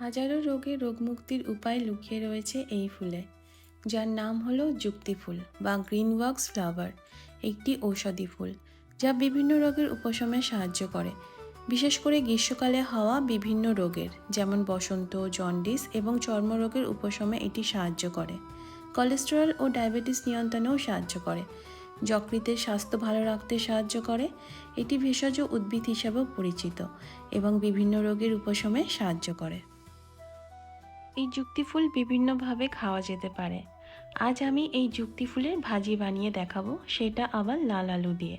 হাজারো রোগের রোগমুক্তির উপায় লুকিয়ে রয়েছে এই ফুলে, যার নাম হলো যুক্তি ফুল বা গ্রিন ওয়াক্স ফ্লাওয়ার, একটি ঔষধি ফুল, যা বিভিন্ন রোগের উপশমে সাহায্য করে। বিশেষ করে গ্রীষ্মকালে হওয়া বিভিন্ন রোগের, যেমন বসন্ত, জন্ডিস এবং চর্মরোগের উপশমে এটি সাহায্য করে। কোলেস্টেরল ও ডায়াবেটিস নিয়ন্ত্রণেও সাহায্য করে। যকৃতের স্বাস্থ্য ভালো রাখতে সাহায্য করে। এটি ভেষজ উদ্ভিদ হিসাবেও পরিচিত এবং বিভিন্ন রোগের উপশমে সাহায্য করে। এই যুক্তি ফুল বিভিন্নভাবে খাওয়া যেতে পারে। আজ আমি এই যুক্তি ফুলের ভাজি বানিয়ে দেখাবো, সেটা আবার লাল আলু দিয়ে।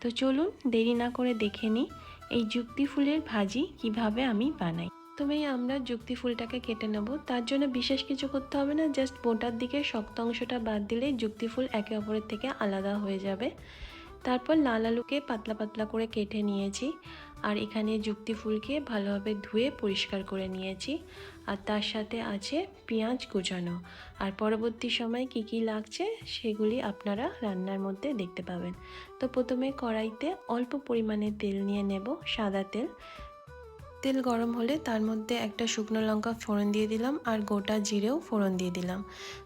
তো চলুন, দেরি না করে দেখে নিই এই যুক্তি ফুলের ভাজি কীভাবে আমি বানাই। প্রথমেই আমরা যুক্তি ফুলটাকে কেটে নেব। তার জন্য বিশেষ কিছু করতে হবে না, জাস্ট মোটার দিকে শক্ত অংশটা বাদ দিলে যুক্তি ফুল একে অপরের থেকে আলাদা হয়ে যাবে। তারপর লাল আলুকে পাতলা পাতলা করে কেটে নিয়েছি। আর এখানে যুক্তি ফুলকে ভালোভাবে ধুয়ে পরিষ্কার করে নিয়েছি। আর তার সাথে আছে পেঁয়াজ কুচানো। আর পরবর্তী সময় কি কি লাগছে সেগুলি আপনারা রান্নার মধ্যে দেখতে পাবেন। তো প্রথমে কড়াইতে অল্প পরিমাণে তেল নিয়ে নেব, সাদা তেল। তেল গরম হলে তার মধ্যে একটা শুকনো লঙ্কা ফোড়ন দিয়ে দিলাম আর গোটা জিরেও ফোড়ন দিয়ে দিলাম।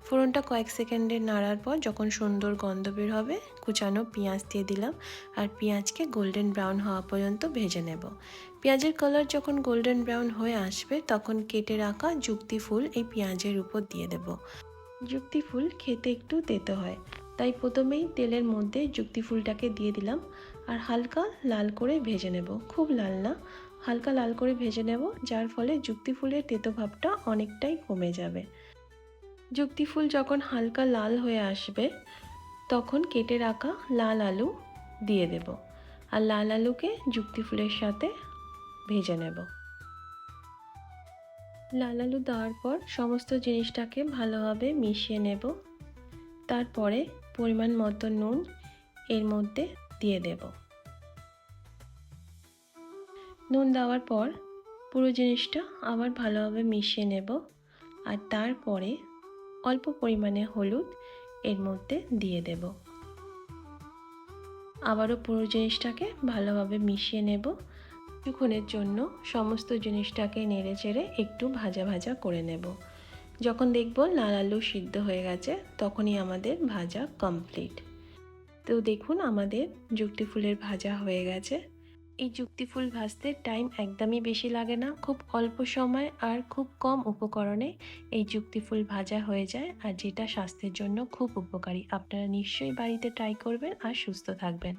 ফোড়নটা কয়েক সেকেন্ডে নাড়ার পর যখন সুন্দর গন্ধ বের হবে, কুচানো পেঁয়াজ দিয়ে দিলাম আর পেঁয়াজকে গোল্ডেন ব্রাউন হওয়া পর্যন্ত ভেজে নেব। পেঁয়াজের কালার যখন গোল্ডেন ব্রাউন হয়ে আসবে, তখন কেটে রাখা যুক্তি ফুল এই পেঁয়াজের উপর দিয়ে দেব। যুক্তি ফুল খেতে একটু তেতো হয়, তাই প্রথমেই তেলের মধ্যে যুক্তি ফুলটাকে দিয়ে দিলাম আর হালকা লাল করে ভেজে নেব। খুব লাল না হালকা লাল করে ভেজে নেব, যার ফলে যুক্তি ফুলের তেতো ভাবটা অনেকটাই কমে যাবে। যুক্তি ফুল যখন হালকা লাল হয়ে আসবে, তখন কেটে রাখা লাল আলু দিয়ে দেব আর লাল আলুকে যুক্তি ফুলের সাথে ভেজে নেব। লাল আলু দেওয়ার পর সমস্ত জিনিসটাকে ভালোভাবে মিশিয়ে নেব। তারপরে পরিমাণ মতো নুন এর মধ্যে দিয়ে দেবো। নুন দেওয়ার পর পুরো জিনিসটা আবার ভালোভাবে মিশিয়ে নেব আর তারপরে অল্প পরিমাণে হলুদ এর মধ্যে দিয়ে দেব। আবারও পুরো জিনিসটাকে ভালোভাবে মিশিয়ে নেব। কিছুক্ষণের জন্য সমস্ত জিনিসটাকে নেড়ে চেড়ে একটু ভাজা ভাজা করে নেব। যখন দেখব লাল আলু সিদ্ধ হয়ে গেছে, তখনই আমাদের ভাজা কমপ্লিট। তো দেখুন আমাদের যুক্তি ফুলের ভাজা হয়ে গেছে। এই যুক্তি ফুল ভাজতে টাইম একদমই বেশি লাগে না। খুব অল্প সময় আর খুব কম উপকরণে এই যুক্তি ফুল ভাজা হয়ে যায়, আর যেটা স্বাস্থ্যের জন্য খুব উপকারী। আপনারা নিশ্চয়ই বাড়িতে ট্রাই করবেন আর সুস্থ থাকবেন।